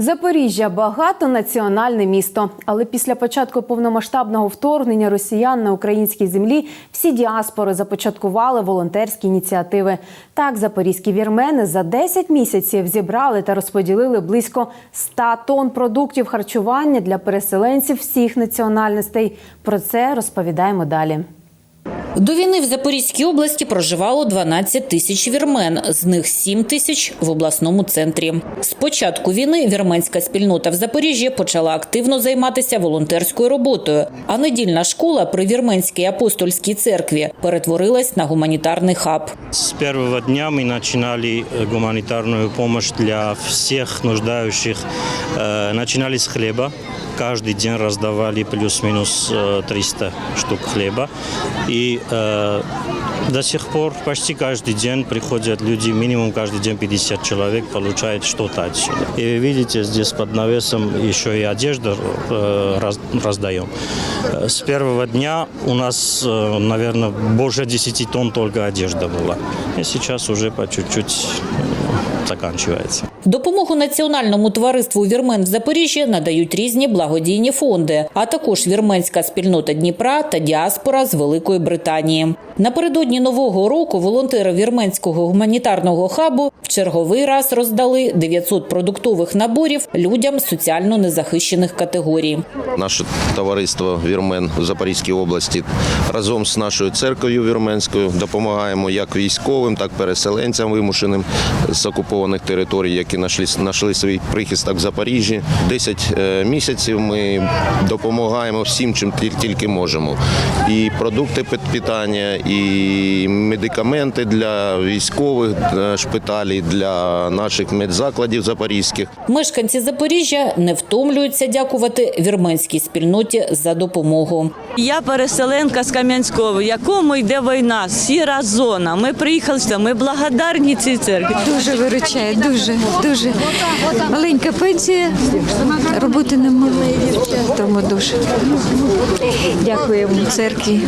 Запоріжжя багатонаціональне місто, але після початку повномасштабного вторгнення росіян на українській землі всі діаспори започаткували волонтерські ініціативи. Так, запорізькі вірмени за 10 місяців зібрали та розподілили близько 100 тонн продуктів харчування для переселенців всіх національностей. Про це розповідаємо далі. До війни в Запорізькій області проживало 12 тисяч вірмен, з них 7 тисяч в обласному центрі. З початку війни вірменська спільнота в Запоріжжі почала активно займатися волонтерською роботою, а недільна школа при вірменській апостольській церкві перетворилась на гуманітарний хаб. С первого дня мы начинали э, гуманитарную помощь для всех нуждающих. Э, Начинали с хлеба. Каждый день раздавали плюс-минус э, 300 штук хлеба. И э, до сих пор почти каждый день приходят люди, минимум каждый день 50 человек получают что-то отсюда. И вы видите, здесь под навесом еще и одежду э, раз- раздаем. Э, С первого дня у нас, э, наверное, больше 10 тонн только одежда была. И сейчас уже по чуть-чуть заканчивается. Допомогу національному товариству вірмен в Запоріжжі надають різні благодійні фонди, а також вірменська спільнота Дніпра та діаспора з Великої Британії. Напередодні нового року волонтери вірменського гуманітарного хабу в черговий раз роздали 900 продуктових наборів людям соціально незахищених категорій. Наше товариство Вірмен в Запорізькій області разом з нашою церквою вірменською допомагаємо як військовим, так і переселенцям вимушеним з окупованих територій, які знайшли, знайшли свій прихисток в Запоріжжі. 10 е, місяців ми допомагаємо всім, чим тіль- тільки можемо. І продукти пит- питання, і медикаменти для військових е, шпиталів, для наших медзакладів запорізьких. Мешканці Запоріжжя не втомлюються дякувати вірменській спільноті за допомогу. Я переселенка з Кам'янського, в якому йде війна, сіра зона. Ми приїхали ми благодарні цій церкві. Дуже виручає, дуже, дуже. Маленька пенсія, роботи немає, тому дуже. Дякуємо церкві,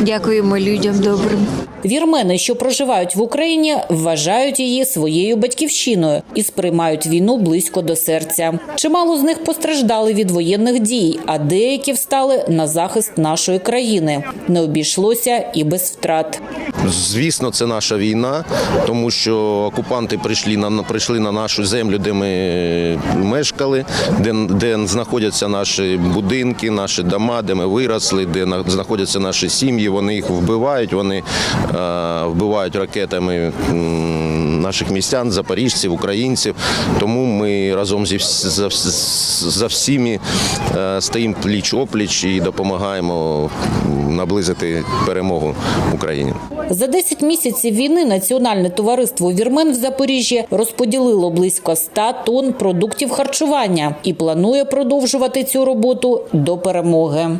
дякуємо людям добрим. Вірмени, що проживають в Україні, вважають її своєю батьківщиною і сприймають війну близько до серця. Чимало з них постраждали від воєнних дій, а деякі встали на захист нашої країни. Не обійшлося і без втрат. Звісно, це наша війна, тому що окупанти прийшли на прийшли на нашу землю, де ми мешкали, де, де знаходяться наші будинки, наші дома, де ми виросли, де знаходяться наші сім'ї. Вони їх вбивають, вони е, вбивають ракетами наших містян, запоріжців, українців. Тому ми разом зі за, за всіми е, стоїмо пліч опліч і допомагаємо наблизити перемогу Україні. За 10 місяців війни Національне товариство Вірмен в Запоріжжі розподілило близько 100 тонн продуктів харчування і планує продовжувати цю роботу до перемоги.